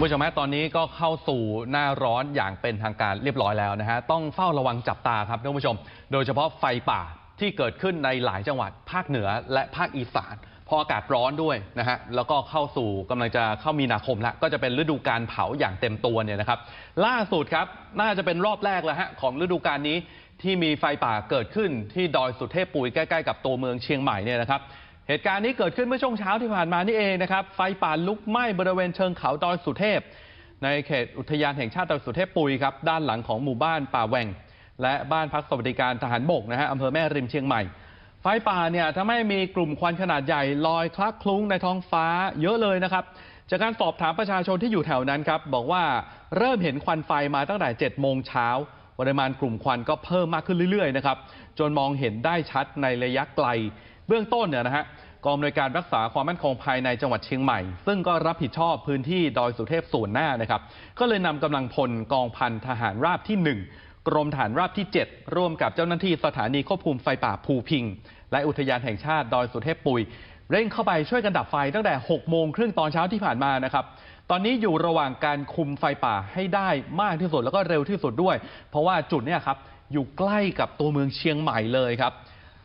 คุณผู้ชมฮะตอนนี้ก็เข้าสู่หน้าร้อนอย่างเป็นทางการเรียบร้อยแล้วนะฮะต้องเฝ้าระวังจับตาครับท่านผู้ชม โดยเฉพาะไฟป่าที่เกิดขึ้นในหลายจังหวัดภาคเหนือและภาคอีสานพออากาศร้อนด้วยนะฮะแล้วก็เข้าสู่กำลังจะเข้ามีนาคมแล้วก็จะเป็นฤดูการเผาอย่างเต็มตัวเนี่ยนะครับ ล่าสุดครับน่าจะเป็นรอบแรกแล้วฮะของฤดูการนี้ที่มีไฟป่าเกิดขึ้นที่ดอยสุเทพปุยใกล้ ๆ กับตัวเมืองเชียงใหม่เนี่ยนะครับ เหตุการณ์นี้เกิดขึ้นเมื่อช่วงเช้าที่ผ่านมานี่เองนะครับ ไฟป่าลุกไหม้บริเวณเชิงเขาดอยสุเทพ ในเขตอุทยานแห่งชาติดอยสุเทพปุยครับ ด้านหลังของหมู่บ้านป่าแหว่ง และบ้านพักสวัสดิการทหารบกนะฮะอำเภอแม่ริมเชียงใหม่ ไฟป่าเนี่ยทำให้มีกลุ่มควันขนาดใหญ่ลอยคลักคลุ้งในท้องฟ้าเยอะเลยนะครับ จากการสอบถามประชาชนที่อยู่แถวนั้นครับบอกว่าเริ่มเห็นควันไฟมาตั้งแต่7โมงเช้าปริมาณกลุ่มควันก็เพิ่มมากขึ้นเรื่อยๆนะครับจนมองเห็นได้ชัดในระยะไกล เบื้องต้นเนี่ยนะฮะกองอำนวยการรักษาความมั่นคงภายในจังหวัดเชียงใหม่ ซึ่งก็รับผิดชอบพื้นที่ดอยสุเทพส่วนหน้านะครับ ก็เลยนำกำลังพลกองพันทหารราบที่ 1 กรมฐานราบที่ 7 ร่วมกับเจ้าหน้าที่สถานีควบคุมไฟป่าภูพิง และอุทยานแห่งชาติดอยสุเทพปุย เร่งเข้าไปช่วยกันดับไฟตั้งแต่ 6 โมงครึ่งตอนเช้าที่ผ่านมานะครับตอนนี้อยู่ระหว่างการคุมไฟป่าให้ได้มากที่สุดแล้วก็เร็วที่สุดด้วย เพราะว่าจุดเนี้ยครับอยู่ใกล้กับตัวเมืองเชียงใหม่เลยครับ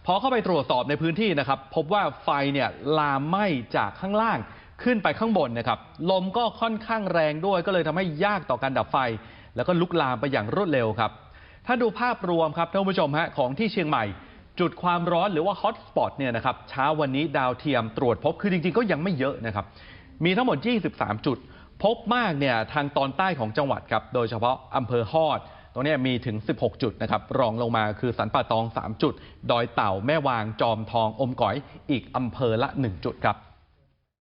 พอเข้าไปตรวจสอบในพื้นที่นะครับ พบว่าไฟเนี่ยลามไหม้จากข้างล่างขึ้นไปข้างบนนะครับ ลมก็ค่อนข้างแรงด้วย ก็เลยทำให้ยากต่อการดับไฟ แล้วก็ลุกลามไปอย่างรวดเร็วครับ ถ้าดูภาพรวมครับท่านผู้ชมฮะของที่เชียงใหม่ จุดความร้อนหรือว่าฮอตสปอตเนี่ยนะครับเช้าวันนี้ดาวเทียมตรวจพบคือจริงๆ ก็ยังไม่เยอะนะครับ มีทั้งหมด 23 จุด พบมากเนี่ยทางตอนใต้ของจังหวัดครับโดยเฉพาะอำเภอฮอด ตรงนี้มีถึง 16 จุดนะครับ รองลงมาคือสันป่าตอง 3 จุด ดอยเต่าแม่วางจอมทองอมก๋อยอีกอำเภอละ 1 จุดครับ